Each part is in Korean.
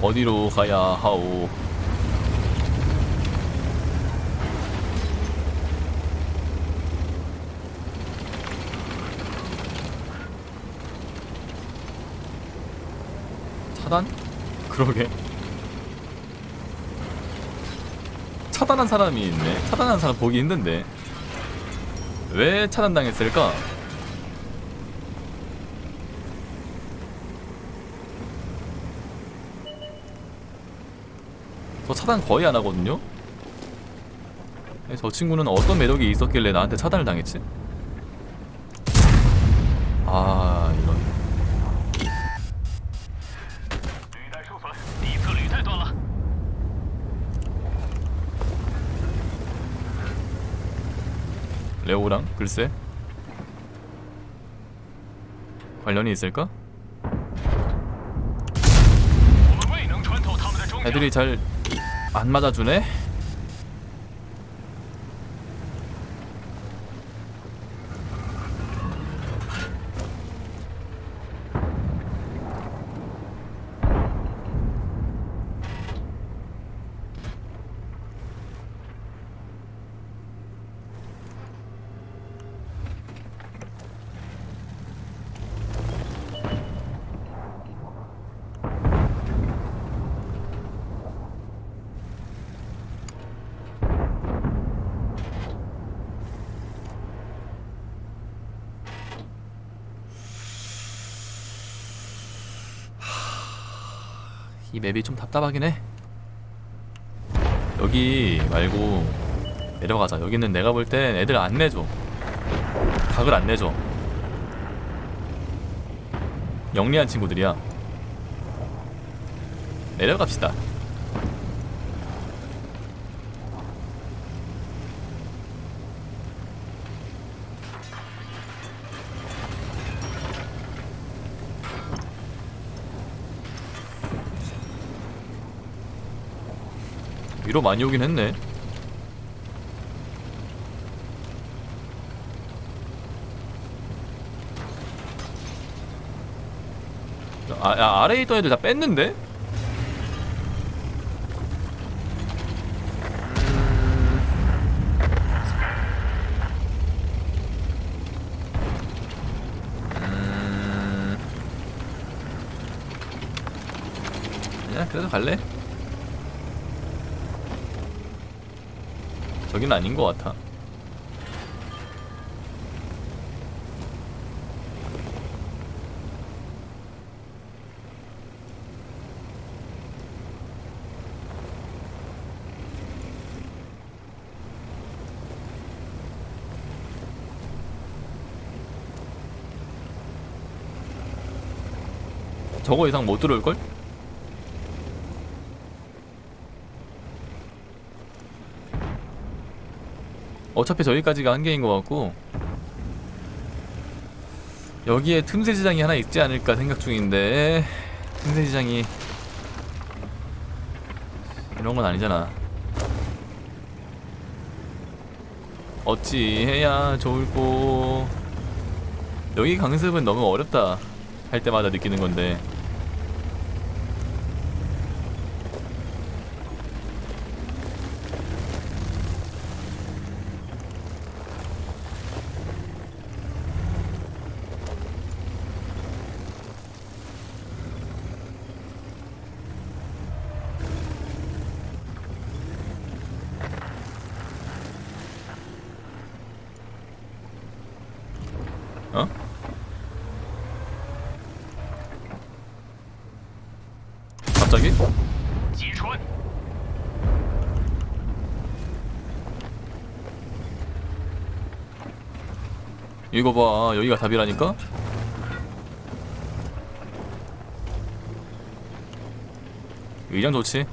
어디로 가야 하오 차단? 그러게 차단한 사람이 있네 차단한 사람 보기 힘든데 왜 차단당했을까? 저 차단 거의 안 하거든요? 저 친구는 어떤 매력이 있었길래 나한테 차단을 당했지? 아 이런 레오랑 글쎄 관련이 있을까? 애들이 잘 안 맞아주네? 이 맵이 좀 답답하긴 해. 여기 말고 내려가자. 여기는 내가 볼 땐 애들 안 내줘. 각을 안 내줘. 영리한 친구들이야. 내려갑시다. 위로 많이 오긴 했네. 아, 아 아래에 있던 애들 다 뺐는데? 음... 그냥 그래도 갈래? 저긴 아닌 것 같아. 저거 이상 못 들어올걸? 어차피 저기까지가 한계인 것 같고 여기에 틈새 지장이 하나 있지 않을까 생각 중인데 틈새 지장이 이런 건 아니잖아. 어찌 해야 좋을꼬. 여기 강습은 너무 어렵다 할 때마다 느끼는 건데 이거 봐. 여기가 답이라니까? 의장 좋지?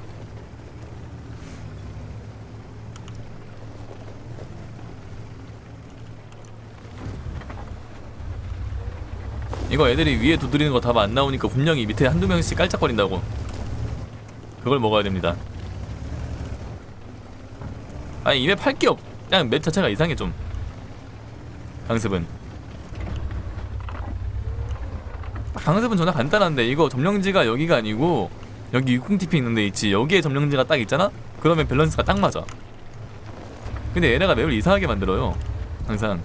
이거 애들이 위에 두드리는 거 답 안 나오니까 분명히 밑에 한두 명씩 깔짝거린다고. 그걸 먹어야 됩니다. 아니 입에 팔게 없... 그냥 맵 자체가 이상해 좀 강습은? 강습은 전화 간단한데 이거 점령지가 여기가 아니고 여기 TP 있는데 있지. 여기에 점령지가 딱 있잖아? 그러면 밸런스가 딱 맞아. 근데 얘네가 맵을 이상하게 만들어요. 항상.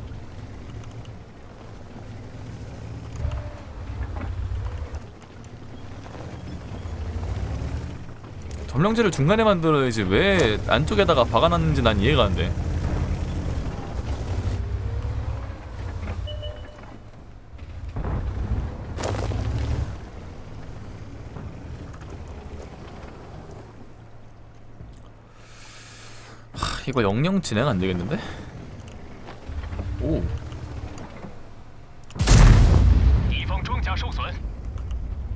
점령지를 중간에 만들어야지 왜 안쪽에다가 박아놨는지 난 이해가 안돼 하, 이거 영영 진행 안 되겠는데? 오.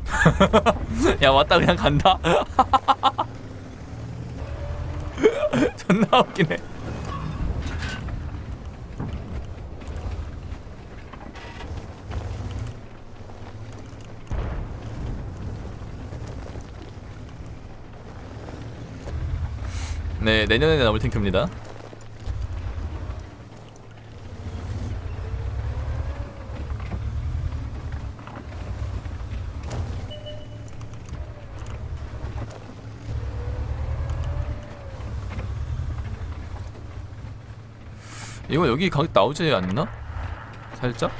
야 왔다 그냥 간다. 존나 웃기네. 네 내년에 나올 탱크입니다 이거 여기 가격 나오지 않나? 살짝?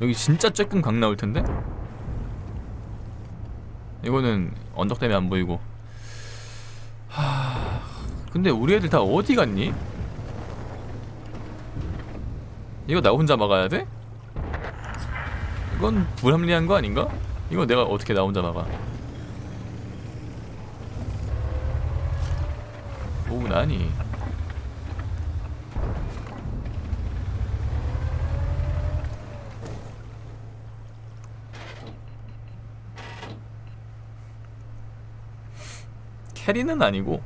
여기 진짜 쬐끔 각 나올 텐데? 이거는 언덕 때문에 안 보이고 하... 근데 우리 애들 다 어디 갔니? 이거 나 혼자 막아야 돼? 이건 불합리한 거 아닌가? 이거 내가 어떻게 나 혼자 막아 오 나니 캐리는 아니고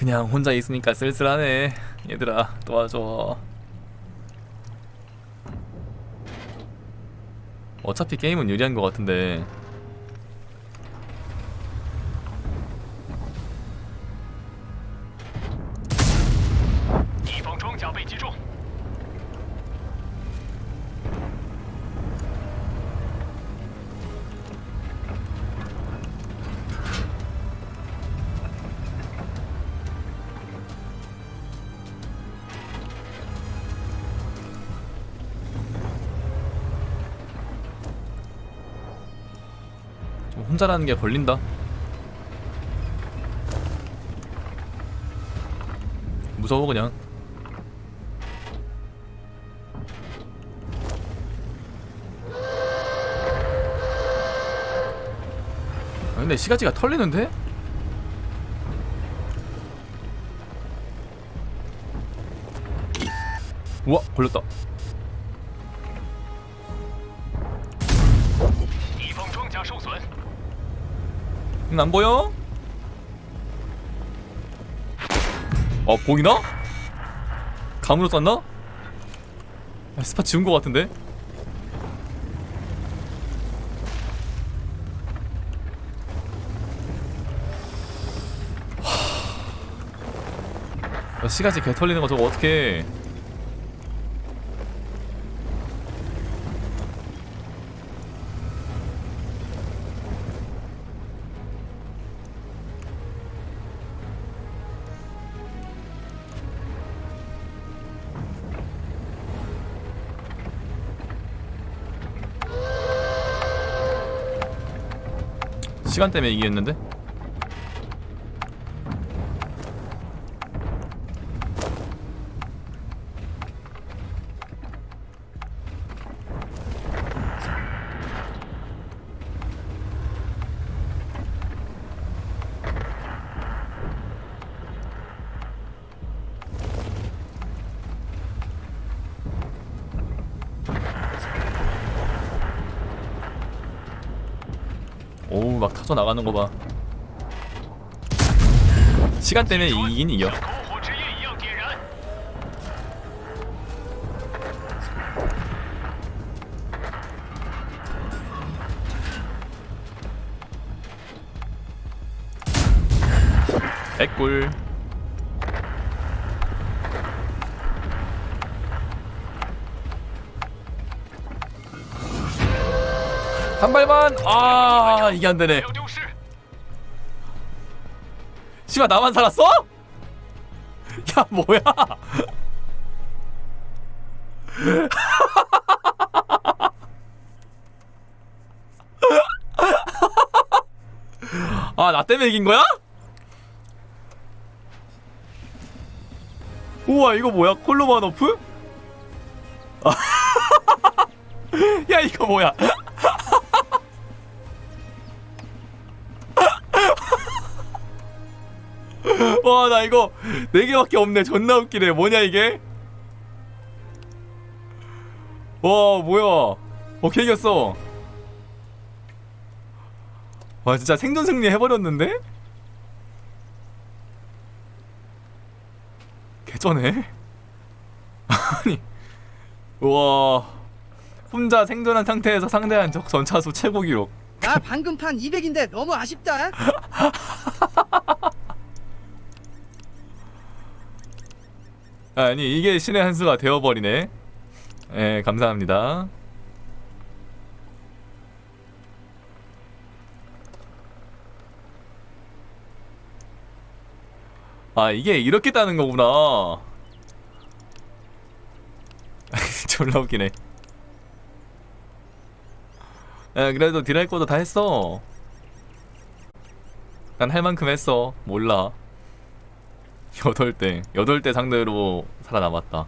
그냥 혼자 있으니까 쓸쓸하네. 얘들아 도와줘. 어차피 게임은 유리한 것 같은데 혼자라는 게 걸린다. 무서워 그냥. 아, 근데 시가지가 털리는데? 우와 걸렸다. 안 보여? 어 보이나? 감으로 쐈나? 야, 스파 지운 거 같은데? 하... 야, 시가지 개 털리는 거 저거 어떡해 시간 때문에 이기겠는데? 오우 막 타져 나가는 거 봐. 시간 때문에 이긴 이겨. 백골 한 발만 아 이게 안 되네. 네, 씨발 나만 살았어? 야 뭐야? 아, 나 때문에 이긴 거야? 우와, 이거 뭐야? 콜로마노프? 야, 이거 뭐야? 와 나 이거 네 개밖에 없네. 존나 웃기네. 뭐냐 이게? 와 뭐야? 오케이 이겼어. 와 진짜 생존 승리 해버렸는데? 개쩌네. 아니 우와. 혼자 생존한 상태에서 상대한 적 전차수 최고 기록. 나 방금 판 200인데 너무 아쉽다. 아니 이게 신의 한 수가 되어버리네. 예 감사합니다. 아 이게 이렇게 따는 거구나. 졸라 웃기네. 야 그래도 것도 다 했어. 난 할 만큼 했어. 몰라 여덟 대 여덟 대 상대로 살아남았다